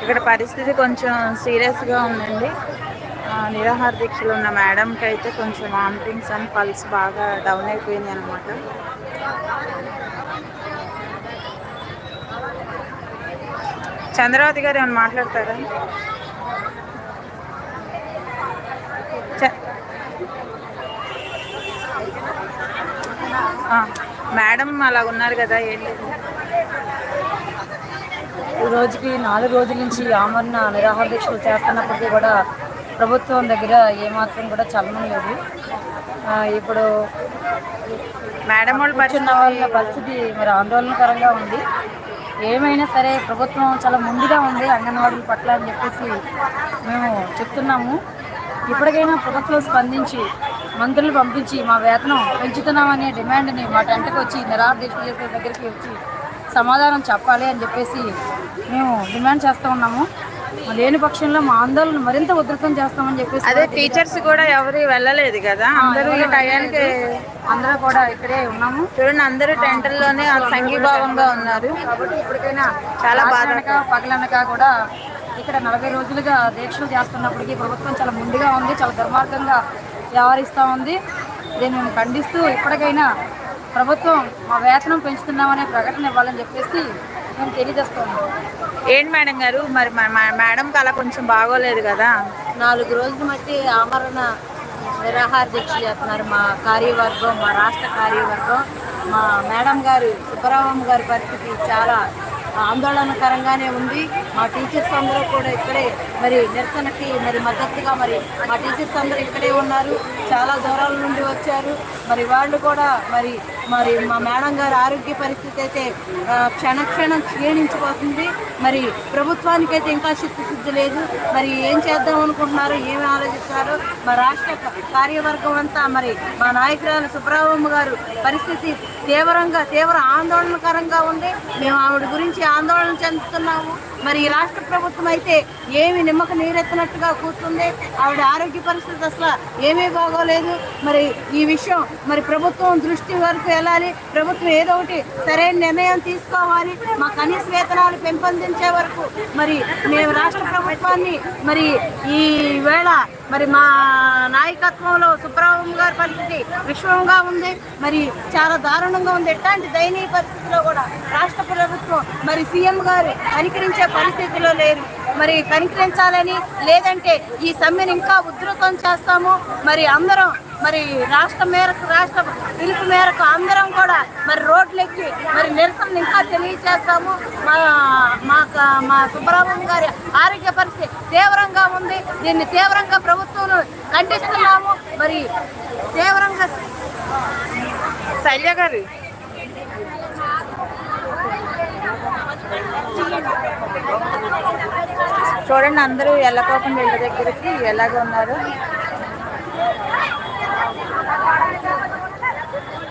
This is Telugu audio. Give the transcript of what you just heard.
ఇక్కడ పరిస్థితి కొంచెం సీరియస్గా ఉందండి. నిరాహార దీక్షలు ఉన్న మేడంకి అయితే కొంచెం వామిటింగ్స్ అండ్ పల్స్ బాగా డౌన్ అయిపోయింది అనమాట చంద్రవతి గారు ఏమైనా మాట్లాడతారా? మేడం అలా ఉన్నారు కదా ఏంటి ఈ రోజుకి నాలుగు రోజుల నుంచి ఆమరణ నిరాహార దీక్షలు చేస్తున్నప్పటికీ కూడా ప్రభుత్వం దగ్గర ఏమాత్రం కూడా చలనం లేదు. ఇప్పుడు మేడం వాళ్ళ పరిస్థితి మరి ఆందోళనకరంగా ఉంది. ఏమైనా సరే ప్రభుత్వం చాలా ముందుగా ఉంది అంగన్వాడీల పట్ల అని చెప్పేసి మేము చెప్తున్నాము. ఇప్పటికైనా ప్రభుత్వం స్పందించి మంత్రులు పంపించి మా వేతనం పెంచుతున్నామనే డిమాండ్ని మా టెంట్కి వచ్చి నిరాదేశ చేసే దగ్గరికి వచ్చి సమాధానం చెప్పాలి అని చెప్పేసి మేము డిమాండ్ చేస్తూ ఉన్నాము. లేని పక్షంలో మా ఆందోళన మరింత ఉధృతం చేస్తామని చెప్పేసి అదే టీచర్స్ కూడా ఎవరు వెళ్ళలేదు కదా? అందరూ టయానికి అందరూ కూడా ఇక్కడే ఉన్నాము. చూడండి అందరూ టెంటల్లోనే సంఘీభావంగా ఉన్నారు. కాబట్టి ఇప్పటికైనా చాలా బాధ. రాత్రనక పగలనక కూడా ఇక్కడ నలభై రోజులుగా దీక్షలు చేస్తున్నప్పటికీ ప్రభుత్వం చాలా ముందుగా ఉంది చాలా దుర్మార్గంగా వ్యవహరిస్తూ ఉంది. దీన్ని మేము ఖండిస్తూ ఇప్పటికైనా ప్రభుత్వం మా వేతనం పెంచుతున్నామనే ప్రకటన ఇవ్వాలని చెప్పేసి మేము తెలియజేస్తున్నాం ఏంటి మేడం గారు? మరి మ- మ- మేడంకి అలా కొంచెం బాగోలేదు కదా? నాలుగు రోజుల మట్టి ఆమరణ నిరాహార దీక్ష చేస్తున్నారు మా కార్యవర్గం మా రాష్ట్ర కార్యవర్గం. మా మేడం గారు సుబ్బరామమ్మ గారి పరిస్థితి చాలా ఆందోళనకరంగానే ఉంది. మా టీచర్స్ అందరూ కూడా ఇక్కడే మరి నిరసనకి మరి మద్దతుగా మరి మా టీచర్స్ అందరూ ఇక్కడే ఉన్నారు. చాలా దూరాల నుండి వచ్చారు. మరి వాళ్ళు కూడా మరి మరి మా మేడం గారి ఆరోగ్య పరిస్థితి అయితే క్షణక్షణం క్షీణించిపోతుంది. మరి ప్రభుత్వానికి అయితే ఇంకా చిత్తశుద్ధి లేదు. మరి ఏం చేద్దాం అనుకుంటున్నారు ఏమి ఆలోచిస్తారు మా రాష్ట్ర కార్యవర్గం అంతా మరి మా నాయకురాలు సుబ్రహ్మణ్య గారు పరిస్థితి తీవ్రంగా తీవ్ర ఆందోళనకరంగా ఉంది. మేము ఆవిడ గురించి ఆందోళన చెందుతున్నాము. మరి ఈ రాష్ట్ర ప్రభుత్వం అయితే ఏమి నిమ్మక నీరెత్తినట్టుగా కూర్చుంది. ఆవిడ ఆరోగ్య పరిస్థితి అసలు ఏమీ బాగోలేదు. మరి ఈ విషయం మరి ప్రభుత్వం దృష్టి వరకు వెళ్ళాలి. ప్రభుత్వం ఏదో ఒకటి సరైన నిర్ణయం తీసుకోవాలి. మా కనీస వేతనాలు పెంపొందించే వరకు మరి మేము రాష్ట్ర ప్రభుత్వాన్ని మరి ఈ వేళ మరి మా నాయకత్వంలో సుబ్రహ్మణ్యం గారి పరిస్థితి విశ్వంగా ఉంది. మరి చాలా దారుణంగా ఉంది. ఎట్లాంటి దయనీయ పరిస్థితిలో కూడా రాష్ట్ర ప్రభుత్వం మరి సీఎం గారు కనికరించే పరిస్థితిలో లేరు. మరి కనికరించాలని లేదంటే ఈ సమ్మెను ఇంకా ఉధృతం చేస్తాము. మరి అందరం మరి రాష్ట్ర మేరకు రాష్ట్ర పిలుపు మేరకు అందరం కూడా మరి రోడ్లెక్కి మరి నిరసన ఇంకా తెలియజేస్తాము మా మా మా సుబ్రహ్మణ్యం గారి ఆరోగ్య పరిస్థితి తీవ్రంగా ఉంది. దీన్ని తీవ్రంగా ప్రభుత్వం ఖండిస్తున్నాము. మరి తీవ్రంగా శైల్య గారు. చూడండి అందరూ ఎల్లకోకుండా ఇళ్ళ దగ్గరికి ఎలాగ ఉన్నారు? 分かりました。